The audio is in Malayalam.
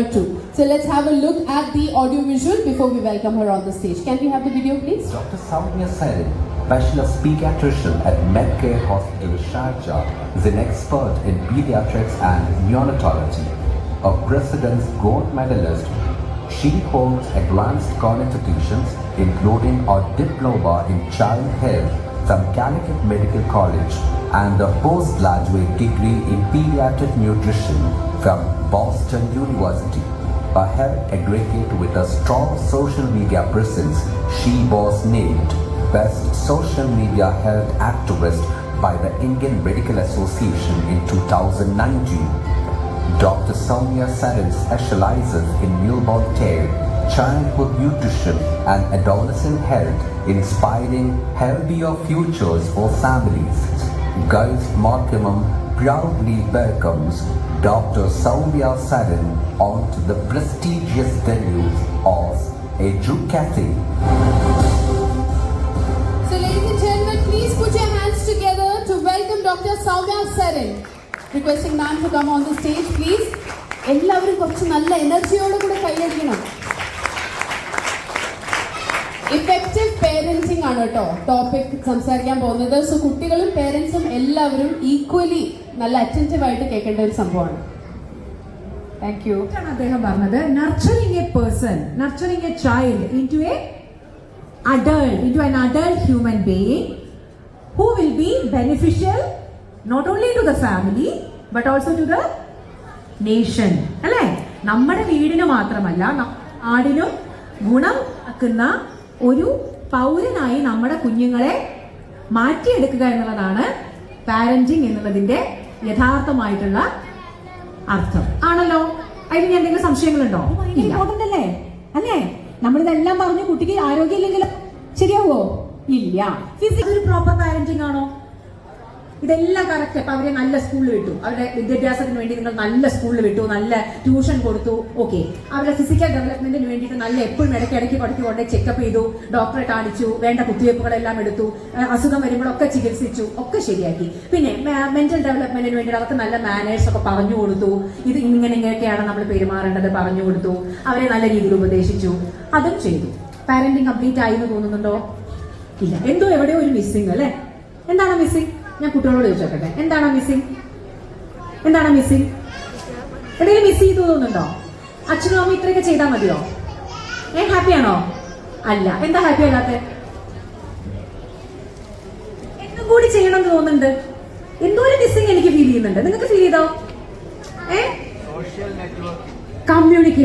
too. So let's have a look at the audio visual before we welcome her on the stage. Can we have the video, please? Dr. Soumya Sarin, specialist pediatrician at Medcare Hospital, Sharjah, is an expert in pediatrics and neonatology. A President's Gold Medalist, she holds advanced qualifications including a diploma in child health from Calicut Medical College and a postgraduate degree in pediatric nutrition from Boston University. A health aggregate with a strong social media presence, she was named Best Social Media Health Activist by the Indian Medical Association in 2019. Dr. Soumya Sarin specializes in newborn care, childhood nutrition, and adolescent health, inspiring healthier futures for families. Gulf Markham proudly welcomes Dr. Soumya Sarin onto the prestigious venue of Educathy. So ladies and gentlemen, please put your hands together to welcome Dr. Soumya Sarin. Requesting ma'am to come on the stage, please. എല്ലാവരും കുറച്ച് നല്ല എനർജിയോട് കൂടെ കൈയടിക്കണം ഇഫക്റ്റീവ് പേരൻസിങ് ആണ് കേട്ടോ. ടോപ്പിക് സംസാരിക്കാൻ പോകുന്നത്. സോ കുട്ടികളും പേരൻസും എല്ലാവരും ഈക്വലി നല്ല അറ്റന്റീവ് ആയിട്ട് കേൾക്കേണ്ട ഒരു സംഭവമാണ്. താങ്ക് യു അദ്ദേഹം പറഞ്ഞത്. Nurturing a person nurturing a child into a adult into an adult human being who will be beneficial not only to the family but also to the nation അല്ലേ? നമ്മുടെ വീടിന് മാത്രമല്ല ആടിനും ഗുണം ആക്കുന്ന ഒരു പൗരനായി നമ്മുടെ കുഞ്ഞുങ്ങളെ മാറ്റിയെടുക്കുക എന്നുള്ളതാണ് പാരന്റിങ് എന്നുള്ളതിന്റെ യഥാർത്ഥമായിട്ടുള്ള അർത്ഥം. ആണല്ലോ? അതിന് ഞാൻ എന്തെങ്കിലും സംശയങ്ങളുണ്ടോ? ഇല്ലേ. ഇമ്പോർട്ടന്റ് അല്ലേ? അല്ലേ നമ്മളിതെല്ലാം പറഞ്ഞു കുട്ടിക്ക് ആരോഗ്യമില്ലെങ്കിലും? ശരിയാവോ? ഇല്ല. ഫിസിക്സ് ഒരു പ്രോപ്പർ പാരന്റിങ് ആണോ? ഇതെല്ലാം കറക്റ്റ് അപ്പൊ അവരെ നല്ല സ്കൂളിൽ വിട്ടു. അവരുടെ വിദ്യാഭ്യാസത്തിന് വേണ്ടി നിങ്ങൾ നല്ല സ്കൂളിൽ വിട്ടു. നല്ല ട്യൂഷൻ കൊടുത്തു. ഓക്കെ അവരുടെ ഫിസിക്കൽ ഡെവലപ്മെന്റിന് വേണ്ടിയിട്ട് നല്ല എപ്പോഴും ഇടയ്ക്ക് പഠിക്ക് കൊണ്ടേ ചെക്കപ്പ് ചെയ്തു. ഡോക്ടറെ കാണിച്ചു. വേണ്ട കുത്തിവയ്പ്പുകളെല്ലാം എടുത്തു. അസുഖം വരുമ്പോഴൊക്കെ ചികിത്സിച്ചു. ഒക്കെ ശരിയാക്കി. പിന്നെ മെന്റൽ ഡെവലപ്മെന്റിന് വേണ്ടി അവർക്ക് നല്ല മാനേഴ്സ് ഒക്കെ പറഞ്ഞു കൊടുത്തു. ഇത് ഇങ്ങനെ ഇങ്ങനെയൊക്കെയാണ് നമ്മൾ പെരുമാറേണ്ടത് പറഞ്ഞു കൊടുത്തു. അവരെ നല്ല രീതിയിൽ ഉപദേശിച്ചു. അതും ചെയ്തു. പാരന്റിങ് കംപ്ലീറ്റ് ആയി എന്ന് തോന്നുന്നുണ്ടോ? ഇല്ല. എന്തോ എവിടെയോ ഒരു മിസ്സിങ് അല്ലെ? എന്താണ് മിസ്സിംഗ് ഞാൻ കുട്ടികളോട് ചോദിച്ചോട്ടെ എന്താണ് മിസ്സിങ് എന്താണ് മിസ്സിങ് എവിടെയെങ്കിലും മിസ് ചെയ്തു തോന്നുന്നുണ്ടോ? അച്ഛനും അമ്മ ഇത്രയൊക്കെ ചെയ്താൽ മതിയോ? ഏ ഹാപ്പിയാണോ അല്ല. എന്താ ഹാപ്പി അല്ലാത്ത? എന്നും കൂടി ചെയ്യണം എന്ന് തോന്നുന്നുണ്ട്. എന്തോ ഒരു മിസ്സിങ് എനിക്ക് ഫീൽ ചെയ്യുന്നുണ്ട്. നിങ്ങൾക്ക് ഫീൽ ചെയ്തോ? ഏ? കമ്മ്യൂണിക്കേഷൻ